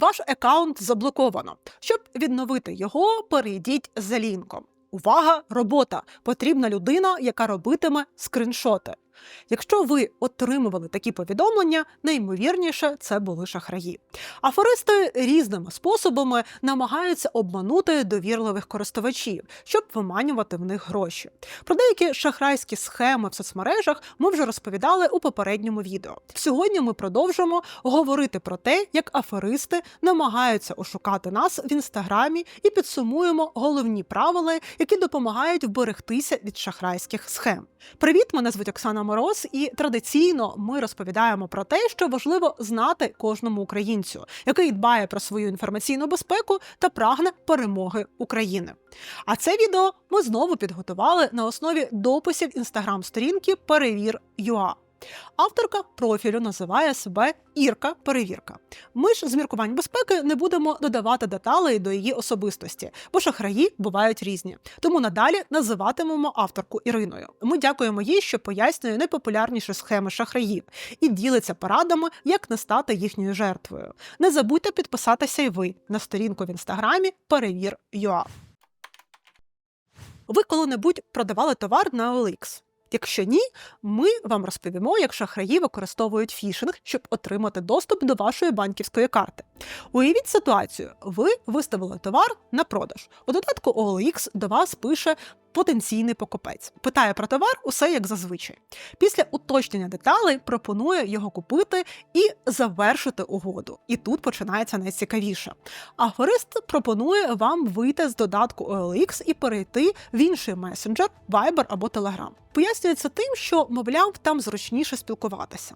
Ваш аккаунт заблоковано. Щоб відновити його, перейдіть за лінком. Увага, робота! Потрібна людина, яка робитиме скріншоти. Якщо ви отримували такі повідомлення, найімовірніше це були шахраї. Афористи різними способами намагаються обманути довірливих користувачів, щоб виманювати в них гроші. Про деякі шахрайські схеми в соцмережах ми вже розповідали у попередньому відео. Сьогодні ми продовжимо говорити про те, як аферисти намагаються ошукати нас в інстаграмі і підсумуємо головні правила, які допомагають вберегтися від шахрайських схем. Привіт, мене звуть Оксана Мороз, і традиційно ми розповідаємо про те, що важливо знати кожному українцю, який дбає про свою інформаційну безпеку та прагне перемоги України. А це відео ми знову підготували на основі дописів інстаграм-сторінки Перевір.ua. Авторка профілю називає себе Ірка Перевірка. Ми ж з міркувань безпеки не будемо додавати деталей до її особистості, бо шахраї бувають різні. Тому надалі називатимемо авторку Іриною. Ми дякуємо їй, що пояснює найпопулярніші схеми шахраїв і ділиться порадами, як не стати їхньою жертвою. Не забудьте підписатися й ви на сторінку в інстаграмі Перевір.ua. Ви коли-небудь продавали товар на OLX? Якщо ні, ми вам розповімо, як шахраї використовують фішинг, щоб отримати доступ до вашої банківської карти. Уявіть ситуацію: ви виставили товар на продаж. У додатку OLX до вас пише. Потенційний покупець питає про товар, усе як зазвичай. Після уточнення деталей пропонує його купити і завершити угоду. І тут починається найцікавіше. Аферист пропонує вам вийти з додатку OLX і перейти в інший месенджер, Viber або Telegram. Пояснюється тим, що, мовляв, там зручніше спілкуватися.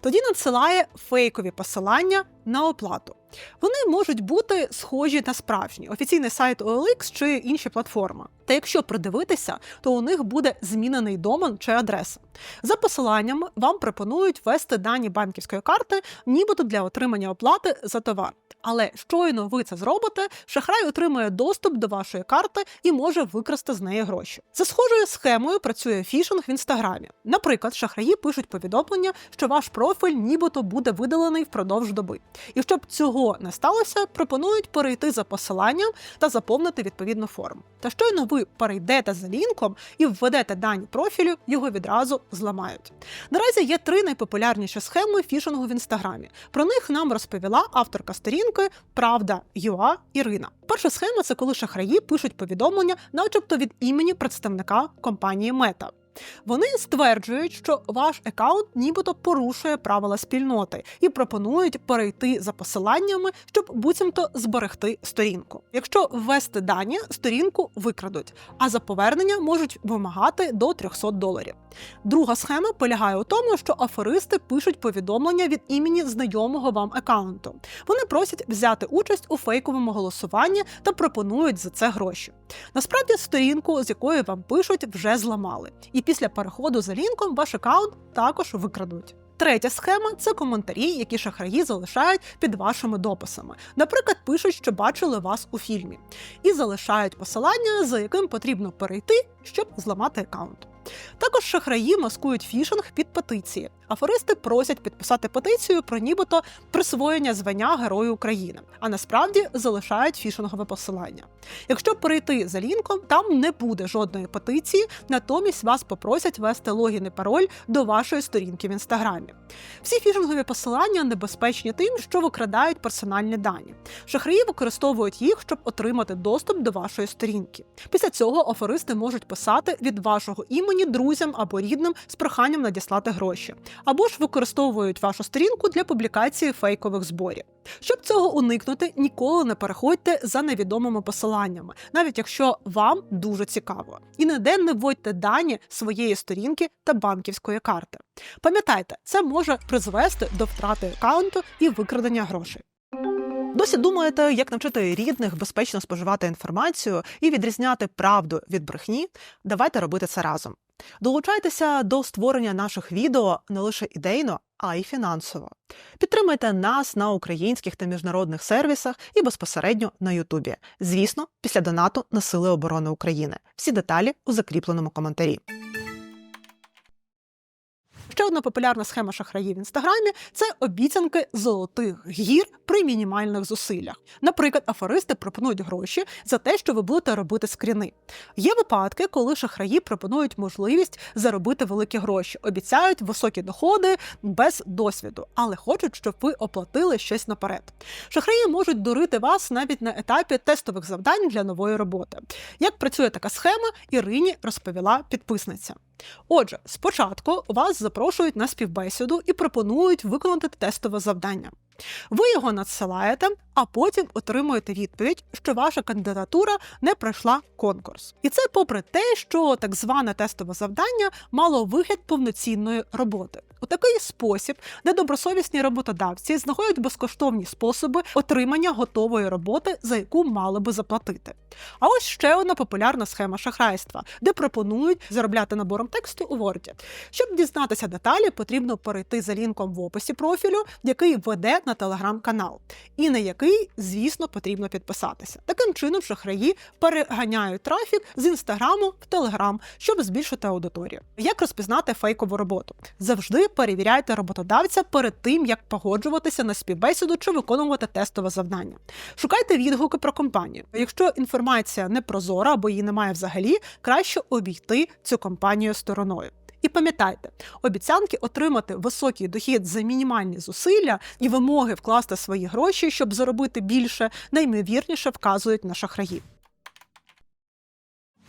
Тоді надсилає фейкові посилання на оплату. Вони можуть бути схожі на справжні офіційний сайт OLX чи інші платформи. Та якщо придивитися, то у них буде змінений домен чи адреса. За посиланнями вам пропонують ввести дані банківської карти, нібито для отримання оплати за товар. Але щойно ви це зробите, шахрай отримує доступ до вашої карти і може викрасти з неї гроші. За схожою схемою працює фішинг в інстаграмі. Наприклад, шахраї пишуть повідомлення, що ваш профіль нібито буде видалений впродовж доби. І щоб цього не сталося, пропонують перейти за посиланням та заповнити відповідну форму. Та щойно ви перейдете за лінком і введете дані профілю, його відразу зламають. Наразі є три найпопулярніші схеми фішингу в інстаграмі. Про них нам розповіла авторка сторінки Правда Юа Ірина. Перша схема це коли шахраї пишуть повідомлення, начебто від імені представника компанії Мета. Вони стверджують, що ваш аккаунт нібито порушує правила спільноти і пропонують перейти за посиланнями, щоб буцімто зберегти сторінку. Якщо ввести дані, сторінку викрадуть, а за повернення можуть вимагати до 300 доларів. Друга схема полягає у тому, що аферисти пишуть повідомлення від імені знайомого вам аккаунту. Вони просять взяти участь у фейковому голосуванні та пропонують за це гроші. Насправді, сторінку, з якої вам пишуть, вже зламали, і після переходу за лінком ваш аккаунт також викрадуть. Третя схема це коментарі, які шахраї залишають під вашими дописами. Наприклад, пишуть, що бачили вас у фільмі, і залишають посилання, за яким потрібно перейти, щоб зламати аккаунт. Також шахраї маскують фішинг під петиції. Афористи просять підписати петицію про нібито присвоєння звання Герою України, а насправді залишають фішингове посилання. Якщо перейти за лінком, там не буде жодної петиції, натомість вас попросять ввести логін і пароль до вашої сторінки в інстаграмі. Всі фішингові посилання небезпечні тим, що викрадають персональні дані. Шахраї використовують їх, щоб отримати доступ до вашої сторінки. Після цього афористи можуть писати від вашого імені друзям або рідним з проханням надіслати гроші, або ж використовують вашу сторінку для публікації фейкових зборів. Щоб цього уникнути, ніколи не переходьте за невідомими посиланнями, навіть якщо вам дуже цікаво. І ніде не вводьте дані своєї сторінки та банківської карти. Пам'ятайте, це може призвести до втрати аккаунту і викрадення грошей. Досі думаєте, як навчити рідних безпечно споживати інформацію і відрізняти правду від брехні? Давайте робити це разом. Долучайтеся до створення наших відео не лише ідейно, а й фінансово. Підтримайте нас на українських та міжнародних сервісах і безпосередньо на Ютубі. Звісно, після донату на Сили оборони України. Всі деталі у закріпленому коментарі. Ще одна популярна схема шахраїв в інстаграмі це обіцянки золотих гір при мінімальних зусиллях. Наприклад, афористи пропонують гроші за те, що ви будете робити скріни. Є випадки, коли шахраї пропонують можливість заробити великі гроші, обіцяють високі доходи без досвіду, але хочуть, щоб ви оплатили щось наперед. Шахраї можуть дурити вас навіть на етапі тестових завдань для нової роботи. Як працює така схема, Ірині розповіла підписниця. Отже, спочатку вас запрошують на співбесіду і пропонують виконати тестове завдання. Ви його надсилаєте, а потім отримуєте відповідь, що ваша кандидатура не пройшла конкурс. І це попри те, що так зване тестове завдання мало вигляд повноцінної роботи. У такий спосіб недобросовісні роботодавці знаходять безкоштовні способи отримання готової роботи, за яку мали би заплатити. А ось ще одна популярна схема шахрайства, де пропонують заробляти набором тексту у Word. Щоб дізнатися деталі, потрібно перейти за лінком в описі профілю, який веде на телеграм-канал, і на який, звісно, потрібно підписатися. Таким чином, шахраї переганяють трафік з інстаграму в телеграм, щоб збільшити аудиторію. Як розпізнати фейкову роботу? Завжди перевіряйте роботодавця перед тим, як погоджуватися на співбесіду чи виконувати тестове завдання. Шукайте відгуки про компанію. Якщо інформація не прозора або її немає взагалі, краще обійти цю компанію стороною. І пам'ятайте, обіцянки отримати високий дохід за мінімальні зусилля і вимоги вкласти свої гроші, щоб заробити більше, наймовірніше вказують на шахраїв.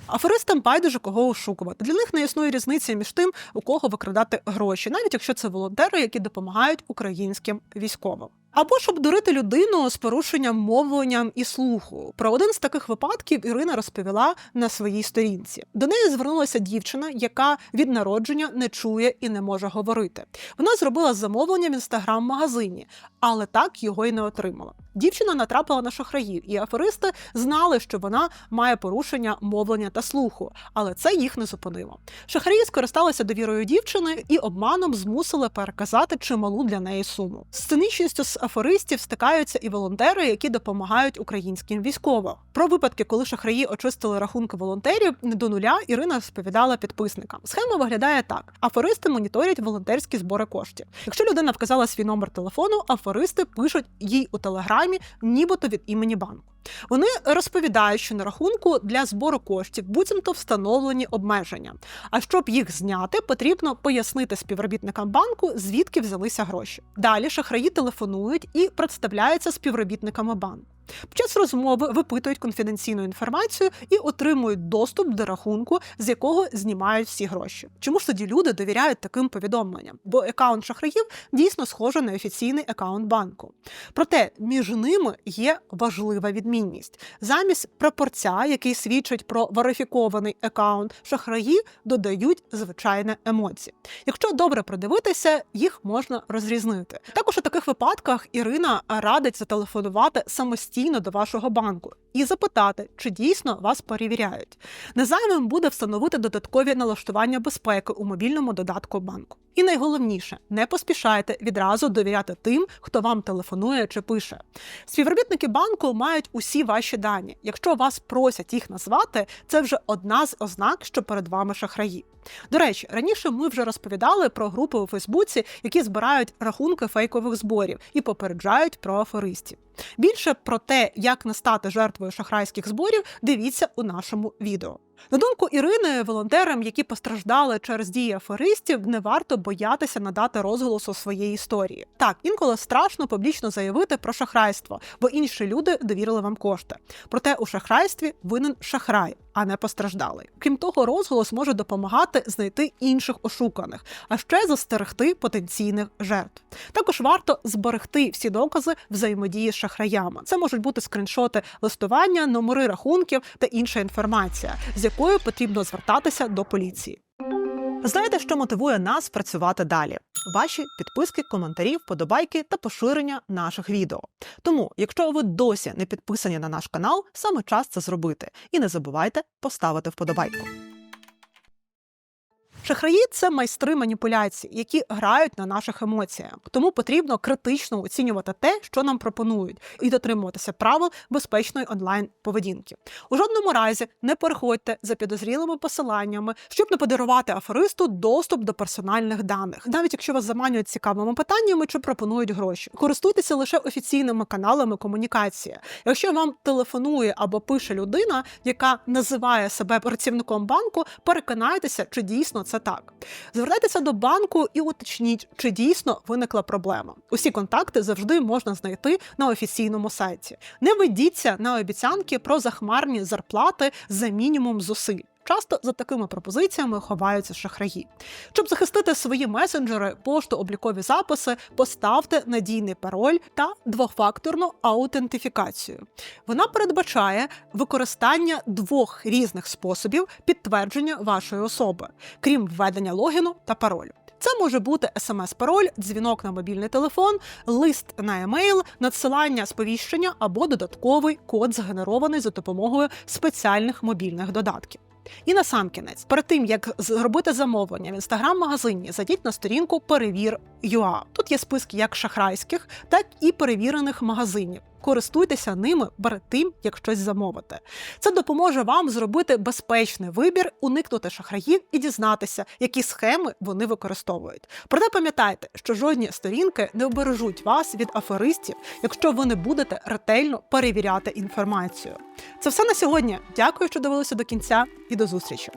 Аферистам байдуже кого ошукувати. Для них не існує різниці між тим, у кого викрадати гроші, навіть якщо це волонтери, які допомагають українським військовим. Або ж обдурити людину з порушенням мовленням і слуху. Про один з таких випадків Ірина розповіла на своїй сторінці. До неї звернулася дівчина, яка від народження не чує і не може говорити. Вона зробила замовлення в інстаграм-магазині, але так його й не отримала. Дівчина натрапила на шахраїв, і аферисти знали, що вона має порушення мовлення та слуху, але це їх не зупинило. Шахраї скористалися довірою дівчини і обманом змусили переказати чималу для неї суму. З цинічністю з аферистів стикаються і волонтери, які допомагають українським військовим. Про випадки, коли шахраї очистили рахунки волонтерів не до нуля, Ірина розповідала підписникам. Схема виглядає так: афористи моніторять волонтерські збори коштів. Якщо людина вказала свій номер телефону, афористи пишуть їй у телеграмі, нібито від імені банку. Вони розповідають, що на рахунку для збору коштів буцімто встановлені обмеження. А щоб їх зняти, потрібно пояснити співробітникам банку, звідки взялися гроші. Далі шахраї телефонують і представляються співробітниками банку. Під час розмови випитують конфіденційну інформацію і отримують доступ до рахунку, з якого знімають всі гроші. Чому ж тоді люди довіряють таким повідомленням? Бо аккаунт шахраїв дійсно схожий на офіційний аккаунт банку. Проте між ними є важлива відмінність. Замість прапорця, який свідчить про верифікований аккаунт, шахраї додають звичайне емоції. Якщо добре придивитися, їх можна розрізнити. Також у таких випадках Ірина радить зателефонувати самостійно самостійно до вашого банку і запитати, чи дійсно вас перевіряють. Незаймим буде встановити додаткові налаштування безпеки у мобільному додатку банку. І найголовніше, не поспішайте відразу довіряти тим, хто вам телефонує чи пише. Співробітники банку мають усі ваші дані. Якщо вас просять їх назвати, це вже одна з ознак, що перед вами шахраї. До речі, раніше ми вже розповідали про групи у Фейсбуці, які збирають рахунки фейкових зборів і попереджають про аферистів. Більше про те, як не стати жертвою шахрайських зборів, дивіться у нашому відео. На думку Ірини, волонтерам, які постраждали через дії аферистів, не варто боятися надати розголосу своєї історії. Так, інколи страшно публічно заявити про шахрайство, бо інші люди довірили вам кошти. Проте у шахрайстві винен шахрай, а не постраждалий. Крім того, розголос може допомагати знайти інших ошуканих, а ще застерегти потенційних жертв. Також варто зберегти всі докази взаємодії з шахраями. Це можуть бути скріншоти листування, номери рахунків та інша інформація, якою потрібно звертатися до поліції. Знаєте, що мотивує нас працювати далі? Ваші підписки, коментарі, вподобайки та поширення наших відео. Тому, якщо ви досі не підписані на наш канал, саме час це зробити. І не забувайте поставити вподобайку. Шахраї це майстри маніпуляцій, які грають на наших емоціях. Тому потрібно критично оцінювати те, що нам пропонують, і дотримуватися правил безпечної онлайн поведінки. У жодному разі не переходьте за підозрілими посиланнями, щоб не подарувати аферисту доступ до персональних даних, навіть якщо вас заманюють цікавими питаннями чи пропонують гроші. Користуйтеся лише офіційними каналами комунікації. Якщо вам телефонує або пише людина, яка називає себе працівником банку, переконайтеся, чи дійсно це так. Звертайтеся до банку і уточніть, чи дійсно виникла проблема. Усі контакти завжди можна знайти на офіційному сайті. Не ведіться на обіцянки про захмарні зарплати за мінімум зусиль. Часто за такими пропозиціями ховаються шахраї. Щоб захистити свої месенджери, пошту, облікові записи, поставте надійний пароль та двофакторну аутентифікацію. Вона передбачає використання двох різних способів підтвердження вашої особи, крім введення логіну та паролю. Це може бути смс-пароль, дзвінок на мобільний телефон, лист на емейл, надсилання сповіщення або додатковий код, згенерований за допомогою спеціальних мобільних додатків. І на сам кінець, перед тим як зробити замовлення в інстаграм-магазині, зайдіть на сторінку Перевір.ua. Тут є списки як шахрайських, так і перевірених магазинів. Користуйтеся ними перед тим, як щось замовити. Це допоможе вам зробити безпечний вибір, уникнути шахраїв і дізнатися, які схеми вони використовують. Проте пам'ятайте, що жодні сторінки не обережуть вас від аферистів, якщо ви не будете ретельно перевіряти інформацію. Це все на сьогодні. Дякую, що дивилися до кінця, і до зустрічі.